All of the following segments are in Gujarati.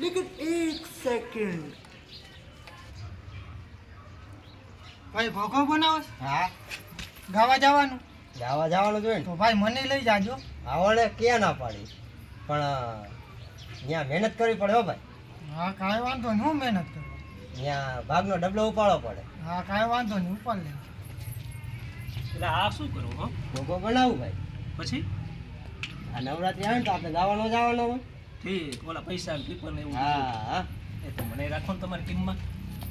लेकिन एक सेकंड ભાઈ ભોગો બનાવો છે? હા ગાવા જવાનું જવા જવાનું જોઈએ તો ભાઈ મને લઈ જાજો આવડે ક્યાં ના પાડી પણ ત્યાં મહેનત કરવી પડે હો ભાઈ હા કાંઈ વાંધો નહીં હું મહેનત કરું ત્યાં ભાગનો ડબલો ઉપાડવો પડે હા કાંઈ વાંધો નહીં ઉપર લે એટલે આ શું કરું હો ભોગો બનાવવું ભાઈ પછી આ નવરાત્રી આવે ને તો આપણે ગાવાનો જવાનો હોય ઠીક ઓલા પૈસા ને પીપર ને એવું હા હા. એ તો મને રાખો ને તમારી ટીમમાં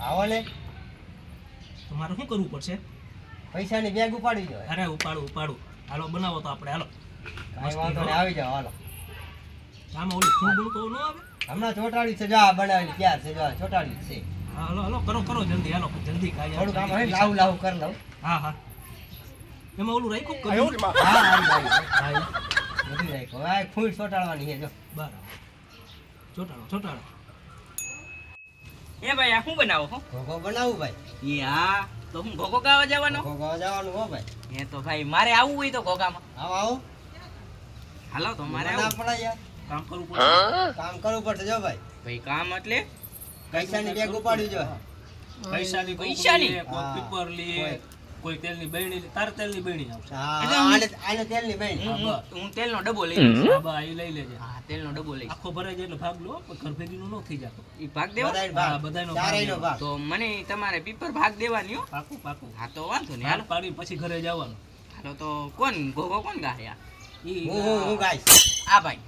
આવો ને તમારે શું કરવું પડશે? પૈસાની બેગ ઉપાડી જાય અરે ઉપાડું ઉપાડું. હાલો બનાવો તો આપણે હાલો. વાંધો નહીં આવી જાઓ હાલો. આમાં ઓલી ફૂલ તો ન આવે? હમણાં ચોટાડી છે જો આ બનાવેલી ક્યાં છે જો ચોટાડી છે. હાલો હાલો કરો કરો જલ્દી હાલો જલ્દી ખાઈ થોડું કામ હોય લાવ લાવું કર કરી લઉં. હા હા. એમાં ઓલું રાખ્યું હા હા. બધી રાખ્યો. હવે ચોટાડવાની છે જો. બરાબર. ચોટાડો ચોટાડો. એ ભાઈ આ શું બનાવો હો? ભોગો બનાવવું ભાઈ. એ હા તો હું ઘોઘો ગાવા જવાનો? ભોગો જવાનું હો ભાઈ. એ તો ભાઈ મારે આવવું હોય તો ઘોઘામાં. આવો આવો. હાલો તો મારે ના આવું પડે યાર. કામ કરવું પડે. કામ કરવું પડશે જો ભાઈ. ભાઈ કામ એટલે? પૈસાની બેગ પૈસાની? પૈસાની? હા. પીપર લે કોઈ. તેલ તેલની બેણી તાર તેલની બેણી આવશે. આને આને તેલની બેણી. હું તેલનો ડબ્બો લઈ લઈશ. હા બા એ લઈ લેજે. હા તેલનો ડબ્બો લઈશ. આખો ભરાઈ જાય એટલે ભાગ લો પણ ઘર ભેગીનું ન થઈ જતો. એ ભાગ દેવો? હા, ભાગ ભાગ ભાગ. તો મને તમારે પીપર ભાગ દેવાની હો. પાકું પાકું. હા તો વાંધો નહીં હાલ પાડી પછી ઘરે જવાનું. હાલો તો કોણ ગોગો કોણ ગાય હું હું હું ગાઈશ. આ ભાઈ.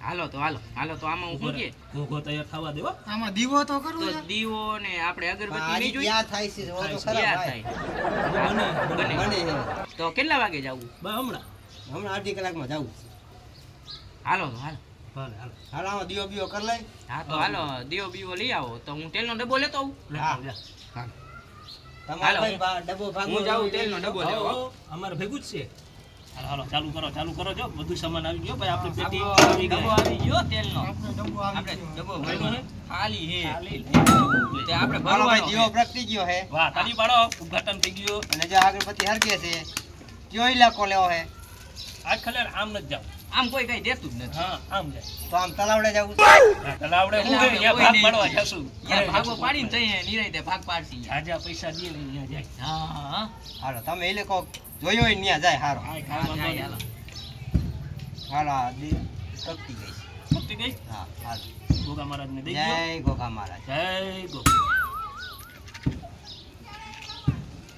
હાલો તો હાલો. હાલો તો આમાં હું શું ઘોઘો તૈયાર થવા દેવો. આમાં દીવો તો કરવો તો દીવો ને આપણે અગરબત્તી નહીં જોઈ થાય છે જો તો ખરા થાય. બને. બને. બને છે. તો કેટલા વાગે જવું? હમણાં. હમણાં અડધી કલાકમાં જવું. હાલો તો હાલો. હાલો હાલ. આમાં દીવો બીવો કરી લઈ. હા તો હાલો દીવો બીવો લઈ આવો. તો હું તેલનો ડબ્બો લેતો આવું. હા. તમારે ડબ્બો જાઉં તેલનો ડબ્બો લેવો. અમારે ભેગું જ છે. હાલો હાલો ચાલુ કરો ચાલુ કરો જો. બધું સામાન આવી ગયો. ભાઈ આપણે પેટી આવી ડબ્બો ગઈ આવી ગયો તેલનો. આપણે ડબ્બો આવી આપણે ગયો. ડબ્બો હે? ખાલી હે ખાલી. તે આપણે ભાઈ દીવો પ્રગટી ગયો હે વાહ તાળી પાડો. ઉદ્ઘાટન થઈ ગયો. અને જો અગરબત્તી હરગે છે કયો ઇલાકો લેવો હે આજ ખલેર આમ નથી જાવ. આમ કોઈ કઈ દેતું જ નથી. હા આમ જાય. તો આમ તલાવડે જવું. તલાવડે હું કોઈ ભાગ પાડવા જશું. યા ભાગો પાડીને તઈ નિરાંતે ભાગ પાડશી જાજા પૈસા દે ને અહીંયા જાય. હા હા. હાલો તમે એ લોકો જોયો હોય ત્યાં જાય હારો. હાલો. આ ગઈ છે. ગઈ? હા હાલો. ગોગા મહારાજ ને જય ગોગા મહારાજ. જય ગોગા.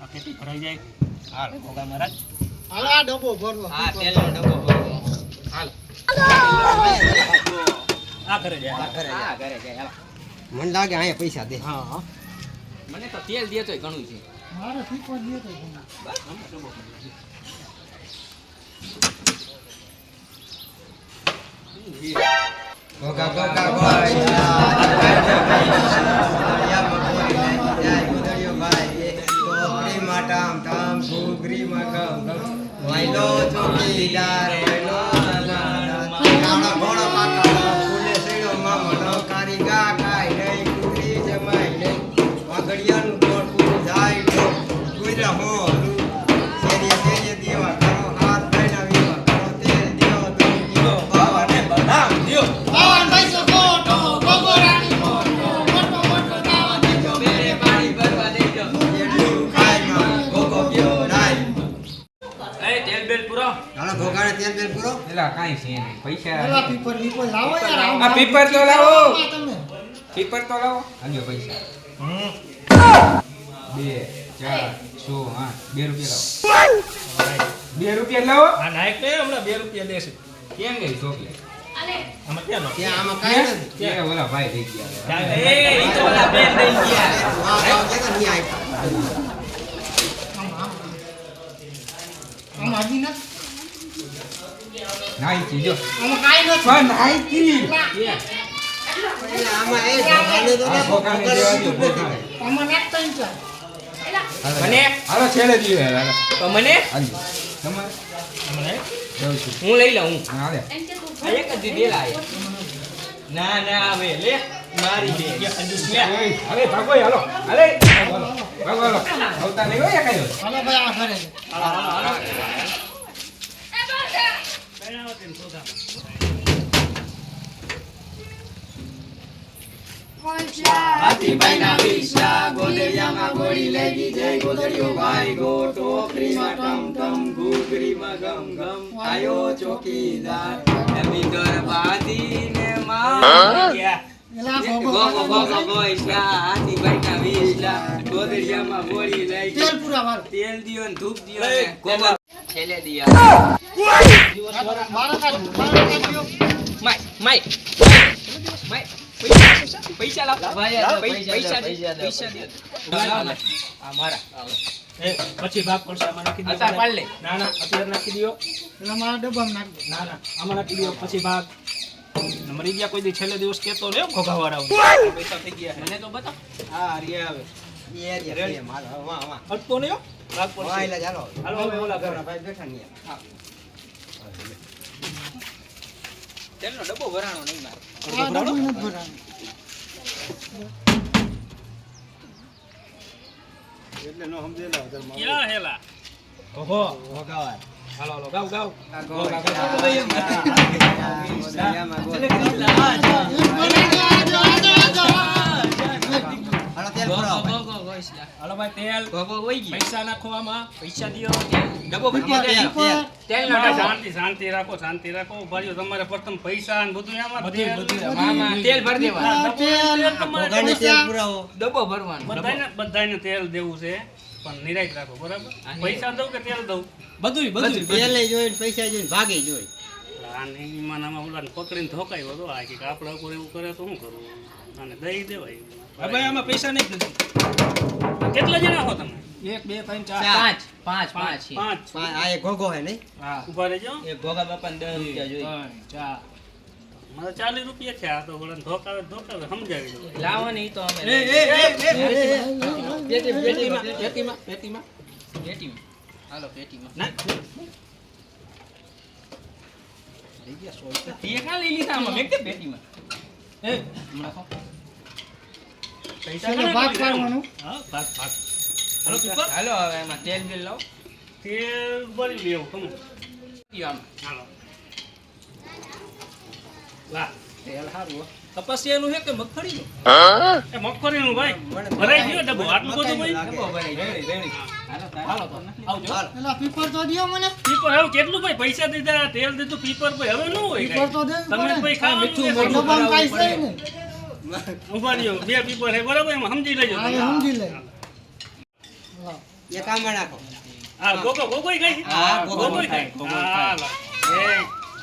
આ પેટી ભરાઈ જાય. હાલ ગોગા મહારાજ. હાલો આ ડબ્બો ભરવો. હા તેલનો ડબ્બો ભરવો. હાલ. આ ઘરે જાય. હા, ઘરે હા જાય. ઘરે જાય હાલો. મને લાગે અહીંયા પૈસા દે. હા હા. મને તો તેલ દેતોય ઘણું છે. મારે શીખવા દે તો. ગોગા ગોગા ગોઈલા ટોપરી છોકરી તમ ઘૂઘરી મગમ વાયલો ચોકીદાર વાયલો પીપર લાવો યાર આમ આ તો લાવો. પીપર તો લાવો. પૈસા. બે ચાર છ આઠ બે રૂપિયા લાવો. બે રૂપિયા લાવો. આ નાયક ને હમણાં બે રૂપિયા દેશે. કેમ ગઈ ચોકલેટ? આમાં ક્યાં નો ત્યાં આમાં કાંઈ નથી એ ઓલા ભાઈ થઈ ગયા એ ઈ તો ઓલા બેન દઈ ગયા વાહ વાહ કે તો નહીં આપ્યા આમ આમ આમ હજી નથી નાઈ જો આમાં કાંઈ નથી પણ નાઈકી એટલે આમાં એ ભોગાને તો આ ના ભોગાને ભોગાને દેવા બીજું દ્યો, જ નથી. આમાં નાખતા ઈ ચાલ. મને હાલો છેલ્લે દીવે હાલો તો મને હાલો તમારે મને જઉં છું હું લઈ લઉં હું હાલે આ એક જ દીધેલા છે. ના ના હવે લે મારી દે હવે અરે ભાગો હાલો. અરે ભાગો ભાગો હાલો. આવતા નહીં હોય કાંઈ હાલો ભાઈ આ ઘરે છે. હાથીભાઈના વીસલા, ગોદડિયામાં ગોળી લાગી જય ગોદડિયો ભાઈ ગો ટોકરીમાં ટમ ટમ ઘૂઘરીમાં ગમ ગમ આયો ચોકીદાર એમની ઘર બાંધીને માં ગયા તેલ પૂરા વાળો તેલ દિયો ને ધૂપ દિયો ને છેલ્લે દિયા મારા મારા માય માય માય પૈસા પૈસા લાવ. પૈસા પૈસા પૈસા પૈસા દે. આ મારા. પછી ભાગ પડશે આમાં નાખી દો. અત્યારે પાડ લે. ના ના અત્યારે નાખી દો. એલા ડબ્બામાં નાખ ના ના આમાં નાખી દો. પછી ભાગ મરી ગયા કોઈ દી છેલ્લે દિવસ કેતો રહ્યો ઘોઘાવાળા પૈસા થઈ ગયા મને તો બતાવ. હા રિયા આવે. એ માલ, વાહ, વાહ. અટતો નહીં હો. ભાગ પડશે એટલે ચાલો. હાલો. હવે ઓલા ઘરના ભાઈ બેઠા ને યાર. તેલનો ડબ્બો ભરાણો નહીં મારો. આ નો સમજેલા ભરાણું. ક્યાં હેલા ઓહો ભોગાવા. હાલો હાલો ગાવ ગાવ ગાવ ગાવ ગાવ ગાવ ગાવ ગા. હાલો, તેલ ગો ગો ગો ગો ઈસલા. હાલો ભાઈ તેલ. ગો ગો વઈ ગઈ પૈસા નાખો આમાં પૈસા દ્યો ડબ્બો ભરી તેલ, તેલ. તેલનો શાંતિ શાંતિ રાખો શાંતિ રાખો. ભાઈઓ તમારે પ્રથમ પૈસા ને બધું આમાં બધી તેલ- ભરી દેવા તેલ. ભરવાનો. બધાયને બધાયને તેલ દેવું છે. પણ નિરાશ રાખો બરાબર? પૈસા દઉં કે તેલ દઉં? બધું બધું તેલે જોઈને પૈસા જોઈને ભાગે જોઈ. આ એમાં આમાં ઓલાને પકડીને ધોકાયો હતો. આ કે આપણા ઉપર એવું કરે તો શું કરવું? અને દઈ દેવાય. હવે આમાં પૈસા નહીં નથી કેટલા જણા હો તમે? એક બે ત્રણ ચાર. પાંચ. પાંચ પાંચ. પાંચ. આ એક ઘોઘો હે નહીં? હા. ઊભા રહેજો. એ ભોગા બાપાને દસ રૂપિયા જોઈ ચાર. મારે ચાલીસ રૂપિયા છે આ તો ધોકાવે ધોકાવે સમજાવી દો લાવો તો અમે એ એ એ એ પેટી પેટીમાં પેટીમાં પેટીમાં. પેટીમાં. હાલો પેટીમાં. નાખ લઈ ગયા સો રૂપિયા. લઈ લીધા આમાં. મેં કીધું પેટીમાં એ હમણાં ખાઓ. પૈસા છેલ્લે કોને ભાગ કરી હા ભાગ ભાગ હાલો પીપર હાલો હવે એમાં તેલ બિલ લાવો. તેલ ભરી લેવું તમે ઈ હાલો. લા તેલ સારું તપસ્યાનું છે કે મગફળીનું? એ મગફળીનું ભાઈ. ભરાઈ ગયો ડબ્બો. આટલું બધું ભાઈ? ડબ્બો ભરાઈ ગયો. પીપર તો દ્યો મને. પીપર હવે કેટલું ભાઈ પૈસા દીધા? તેલ દીધું પીપર ભાઈ હવે ન હોય પીપર તો દેવું તમે ભાઈ ખાવાનું મીઠું છે. મોઢું ડબ્બામાં કાંઈ છે પડે. નહીં. ઊભા રહ્યો. બે પીપર હે બરાબર? એમાં સમજી લેજો હા, સમજી લે. લા. એક નાખો. હા ગોગો ગોગોય ખાય? હા, ગોગો ગોગોય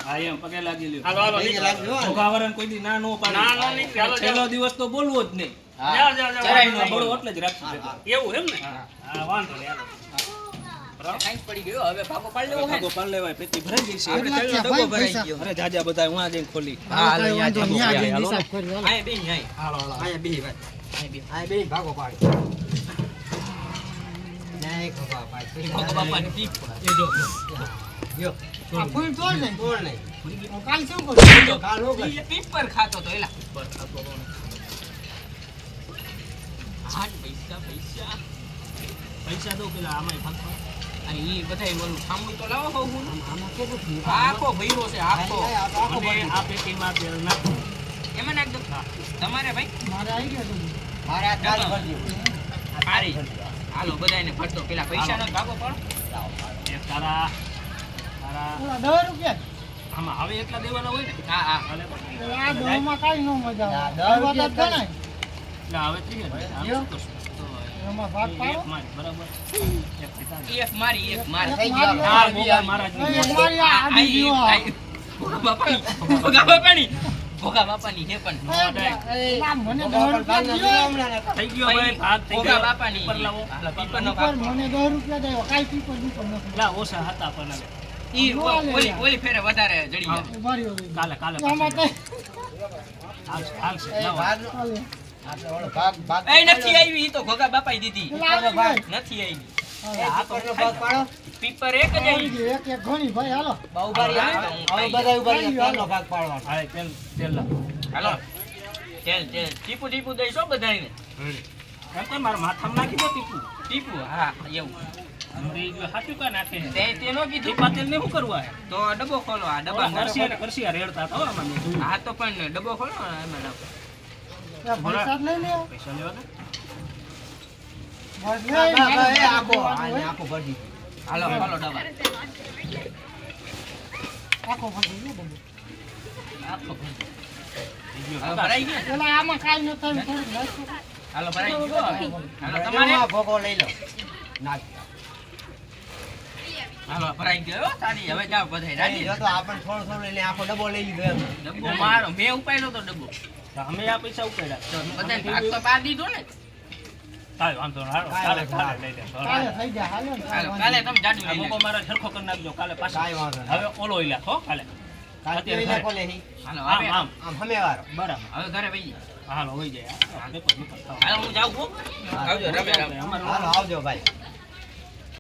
હા, એ, હા પગે લાગી લ્યો. હાલો હાલો પૈકી લાગજો હો. કોઈ દી ના નો પાડે. ના, નો નીકળે. છેલ્લો દિવસ તો બોલવો જ નહીં. એવું એમ ને? હા. વાંધો કાલ શું કરું? કાલ હું કરીશ? ઈ પીપ પર ખાતો હાટ પૈસા પૈસા. પૈસા તો પેલા આમાંય ભાગ પાડ. એ ઈ બધાય ઓલું તો લાવો હો આમાં કેટલું આખો છે આખો. આ- પેટીમાં નાખો. એમાં નાખ દો તમારે ભાઈ? મારે આવી ગયો બધું. મારે આ ભરજો. હાલો ભરતો પેલા પૈસાનો ભાગો પડો. તારા તારા દસ રૂપિયા? આમાં હવે એટલા દેવાના હોય ને? હા હા. હાલે પણ. એટલે આ દવામાં કાંઈ ન મજા આવે. દસ રૂપિયા ઓછા હતા પણ. ઈ ઓલી ઓલી ફેરે વધારે જડી. કાલે કાલે હાલે. એ નથી આવી ઈ તો ભોગા બાપાઈ દીધી. પેલા નથી આવી. તો પીપર એક જ આવી. એક એક ઘણી ભાઈ હાલો. બહુ બારી હવે બધા ઊભા રહીએ, ભાગ પાડવાનો. હાલે, તેલ તેલ હાલો. તેલ તેલ. ટીપુ ટીપુ દઈશો બધાને મારા માથામાં નાખી દો ટીપું. ટીપુ હા એવું. મરી ગયો, હાચું કાં નાખે છે? તે તેનો તેલને શું કરવું? આ? તો ડબ્બો ખોલો આ ડબ્બા કરશિયા ને રેડતા હો. હા તો પણ ડબ્બો ખોલો એમાં નાખો પૈસા લઈ લે પૈસા લેવા દે? બસ બા, લઈ, બા, બા, એ મારે આખો જોવાનું આખો ભરી હાલો હાલો ડબા આખો ભરી ગયો બધું. હાલો ભરાઈ ગયો? પેલા આમાં કાંઈ ન થાય થોડુંક હાલો ભરાઈ ગયો. હાલો તમારે? ભોગો લઈ લો. નાખ હાલો ભરાઈ ગયો હો, હવે બધાય. નહીં, રાજી. તો આપણને થોડો થોડો લઈને આખો ડબ્બો લઈ ગયો ડબ્બો મારો. મેં ઉપાડ્યો તો ડબ્બો. અમે આ પૈસા ઉપાડ્યા. તો બધાય ભાગ તો પાડી દીધો ને. કાલે કાલે લઈ લેશો કાલે થઈ જાય હાલો કાલે કાલે તમે જાડું લઈ મોકો મારા સરખો કરી નાખજો કાલે પાછા. કાંઈ હવે ઓલો હો કાલે. અત્યારે નાખો લે હાલો આમ આમ. આમ હમે વાળો બરાબર. હવે ઘરે હાલો હોય જાય. હાલો હું જાઉં છું આવજો રમે રમે. હાલો આવજો ભાઈ.